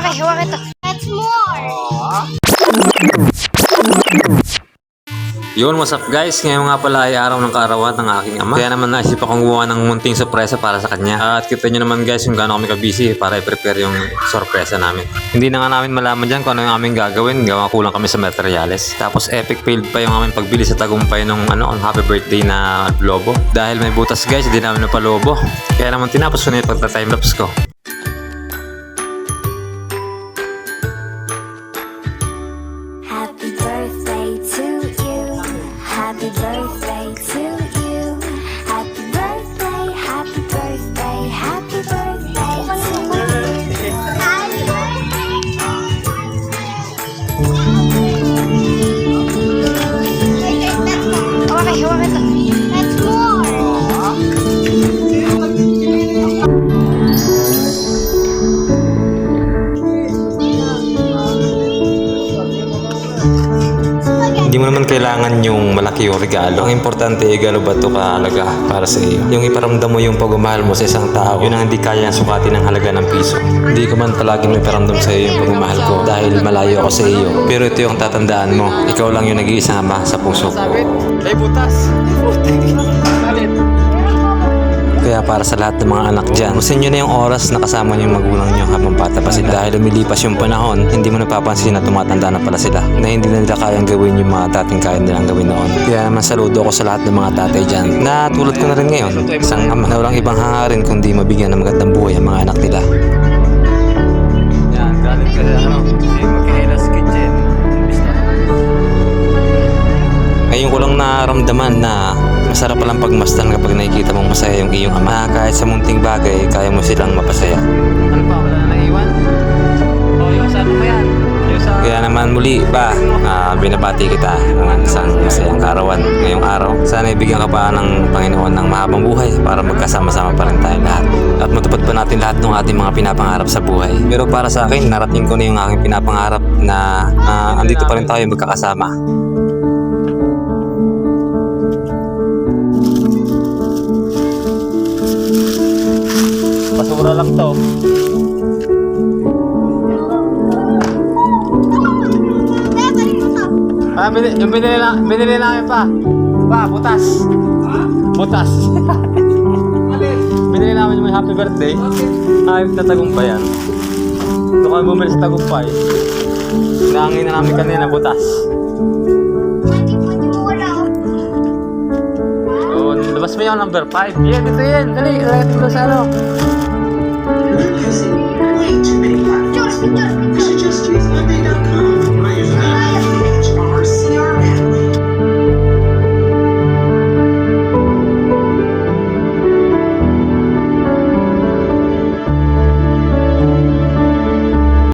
Hawak eh, hawak ito. That's more. Yun, what's up guys? Ngayon nga pala ay araw ng kaarawan ng aking ama. Kaya naman naisip akong gumawa ng munting sorpresa para sa kanya. At kita nyo naman guys kung gaano kami kabisi para i-prepare yung sorpresa namin. Hindi na nga namin malaman dyan kung ano yung aming gagawin. Gawa kulang kami sa materials. Tapos epic failed pa yung aming pagbili sa tagumpay nung ano, on happy birthday na lobo. Dahil may butas guys, hindi namin napalobo. Kaya naman tinapos ko na yung pagta-timelapse ko. Mo naman kailangan yung malaki yung regalo. Ang importante, regalo ba ito kahalaga para sa iyo? Yung iparamdam mo yung pagmamahal mo sa isang tao, yun ang hindi kaya sukatin ng halaga ng piso. Hindi ko man palagi may paramdam sa iyo yung pagmamahal ko dahil malayo ako sa iyo. Pero ito yung tatandaan mo. Ikaw lang yung nag-iisang ama sa puso ko. Ay, butas. Kaya para sa lahat ng mga anak dyan, gusto nyo na yung oras na kasama nyo yung magulang nyo habang bata pa sila. Dahil lumilipas yung panahon, hindi mo napapansin na tumatanda na pala sila. Na hindi na nila kayang gawin yung mga dating kaya nilang gawin noon. Kaya naman saludo ko sa lahat ng mga tatay dyan. Na tulad ko na rin ngayon, isang ama na walang ibang hangarin kundi mabigyan ng magandang buhay ang mga anak nila. Yan, galing ka sa ano, Michaela's Kitchen. Ngayon ko lang naramdaman na masarap palang pagmasdan kapag nakikita mong masaya yung iyong ama. Na kahit sa munting bagay, kaya mo silang mapasaya. Ano pa, wala na naiwan? O, yung sa ano ba yan? Sa... Kaya naman muli pa, ah, binabati kita ng isang masayang karawan ngayong araw. Sana ibigyan ka pa ng Panginoon ng mahabang buhay para magkasama-sama pa rin tayo lahat. At matupad pa natin lahat ng ating mga pinapangarap sa buhay. Pero para sa akin, narating ko na yung aking pinapangarap na ah, andito pa rin tayo magkakasama. Basura lang to. Ah, binili, yung binili lang, binili namin pa. Pa, butas. Butas. binili namin yung happy birthday. Ay, sa tagumpay yan. Doon kami bumili sa tagumpay. Nangin na namin kanina, butas. Oh, labas mo yung number 5. Yan, ito yan. Dali, ilagay ko sa ano.